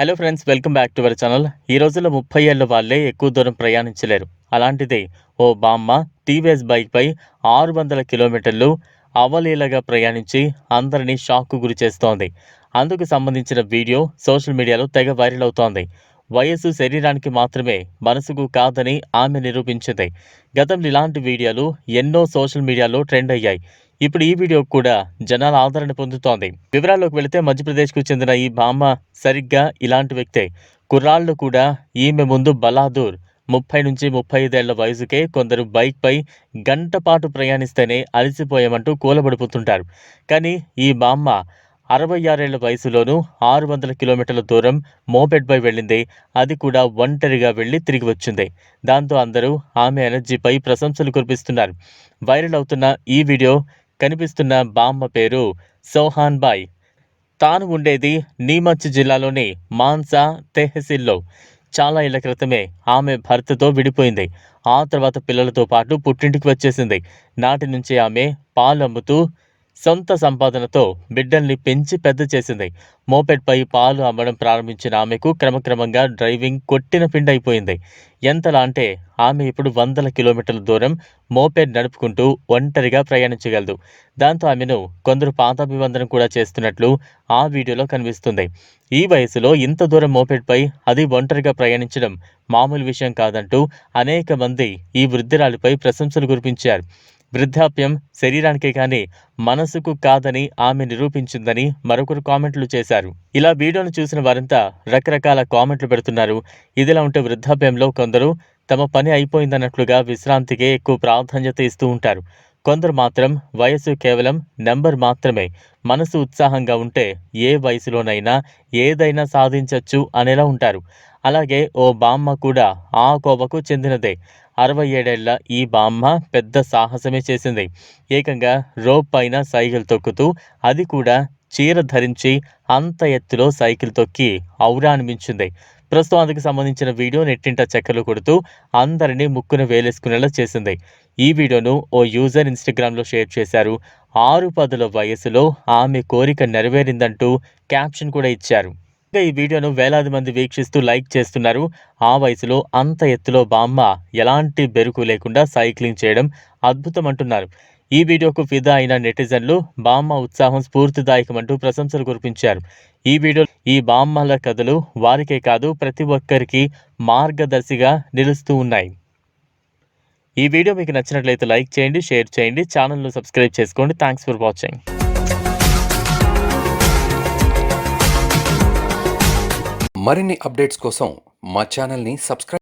Hello friends welcome back to our channel ఈ రోజుల్లో ముప్పై ఏళ్ళ వాళ్ళే ఎక్కువ దూరం ప్రయాణించలేరు. అలాంటిదే ఓ బామ్మ టీవీఎస్ బైక్పై ఆరు వందల కిలోమీటర్లు అవలీలగా ప్రయాణించి అందరినీ షాక్కు గురి చేస్తోంది. అందుకు సంబంధించిన వీడియో సోషల్ మీడియాలో తెగ వైరల్ అవుతోంది. వయస్సు శరీరానికి మాత్రమే మనసుకు కాదని ఆమె నిరూపించింది. గతంలో ఇలాంటి వీడియోలు ఎన్నో సోషల్ మీడియాలో ట్రెండ్ అయ్యాయి. ఇప్పుడు ఈ వీడియో కూడా జనాల ఆదరణ పొందుతోంది. వివరాల్లోకి వెళితే మధ్యప్రదేశ్కు చెందిన ఈ బామ్మ సరిగ్గా ఇలాంటి వ్యక్తే. కుర్రాళ్ళు కూడా ఈమె ముందు బలాదూర్ ముప్పై నుంచి ముప్పై ఐదేళ్ళ వయసుకే కొందరు బైక్పై గంట పాటు ప్రయాణిస్తేనే అలసిపోయామంటూ కూలబడిపోతుంటారు. కానీ ఈ బామ్మ అరవై ఆరేళ్ళ వయసులోనూ ఆరు వందల కిలోమీటర్ల దూరం మోపెడ్పై వెళ్ళింది. అది కూడా ఒంటరిగా వెళ్ళి తిరిగి వచ్చింది. దాంతో అందరూ ఆమె ఎనర్జీపై ప్రశంసలు కురిపిస్తున్నారు. వైరల్ అవుతున్న ఈ వీడియో కనిపిస్తున్న బామ్మ పేరు సోహాన్ బాయ్. తాను ఉండేది నీమచ్ జిల్లాలోని మాన్సా తెహసిల్లో. చాలా ఏళ్ళ క్రితమే ఆమె భర్తతో విడిపోయింది. ఆ తర్వాత పిల్లలతో పాటు పుట్టింటికి వచ్చేసింది. నాటి నుంచి ఆమె పాలు అమ్ముతూ సొంత సంపాదనతో బిడ్డల్ని పెంచి పెద్ద చేసింది. మోపెడ్పై పాలు అమ్మడం ప్రారంభించిన ఆమెకు క్రమక్రమంగా డ్రైవింగ్ కొట్టిన పిండి అయిపోయింది. ఎంతలా అంటే ఆమె ఇప్పుడు వందల కిలోమీటర్ల దూరం మోపెడ్ నడుపుకుంటూ ఒంటరిగా ప్రయాణించగలదు. దాంతో ఆమెను కొందరు పాదాభివందనం కూడా చేస్తున్నట్లు ఆ వీడియోలో కనిపిస్తుంది. ఈ వయసులో ఇంత దూరం మోపెడ్పై అది ఒంటరిగా ప్రయాణించడం మామూలు విషయం కాదంటూ అనేక మంది ఈ వృద్ధురాలిపై ప్రశంసలు కురిపించారు. వృద్ధాప్యం శరీరానికే కానీ మనసుకు కాదని ఆమె నిరూపించిందని మరొకరు కామెంట్లు చేశారు. ఇలా వీడియోను చూసిన వారంతా రకరకాల కామెంట్లు పెడుతున్నారు. ఇదిలా ఉంటే వృద్ధాప్యంలో కొందరు తమ పని అయిపోయిందన్నట్లుగా విశ్రాంతికే ఎక్కువ ప్రాధాన్యత ఇస్తూ ఉంటారు. కొందరు మాత్రం వయసు కేవలం నెంబర్ మాత్రమే మనసు ఉత్సాహంగా ఉంటే ఏ వయసులోనైనా ఏదైనా సాధించవచ్చు అనేలా ఉంటారు. అలాగే ఓ బామ్మ కూడా ఆ కోవకు చెందినదే. అరవై ఏడేళ్ళ ఈ బామ్మ పెద్ద సాహసమే చేసింది. ఏకంగా రోప్ పైన సైకిల్ తొక్కుతూ అది కూడా చీర ధరించి అంత ఎత్తులో సైకిల్ తొక్కి ఔరా అనిపించింది ప్రస్తుతం అందుకు సంబంధించిన వీడియో నెట్టింట చెక్కలు కొడుతూ అందరినీ ముక్కున వేలేసుకునేలా చేసింది. ఈ వీడియోను ఓ యూజర్ ఇన్స్టాగ్రామ్లో షేర్ చేశారు. ఆరు పదుల వయసులో ఆమె కోరిక నెరవేరిందంటూ క్యాప్షన్ కూడా ఇచ్చారు. ఇంకా ఈ వీడియోను వేలాది మంది వీక్షిస్తూ లైక్ చేస్తున్నారు. ఆ వయసులో అంత ఎత్తులో బామ్మ ఎలాంటి బెరుకు లేకుండా సైక్లింగ్ చేయడం అద్భుతం అంటున్నారు ఈ వీడియోకు ఫిదా అయిన నెటిజన్లు బామ్మ ఉత్సాహం స్ఫూర్తిదాయకమంటూ ప్రశంసలు కురిపించారు. ఈ వీడియో ఈ బామ్మల కథలు వారికే కాదు ప్రతి ఒక్కరికి మార్గదర్శిగా నిలుస్తూ ఉన్నాయి. ఈ వీడియో మీకు నచ్చినట్లయితే లైక్ చేయండి షేర్ చేయండి ఛానల్ను సబ్స్క్రైబ్ చేసుకోండి. థ్యాంక్స్ ఫర్ వాచింగ్ మరిన్ని అప్డేట్స్ కోసం మా ఛానల్ని సబ్స్క్రైబ్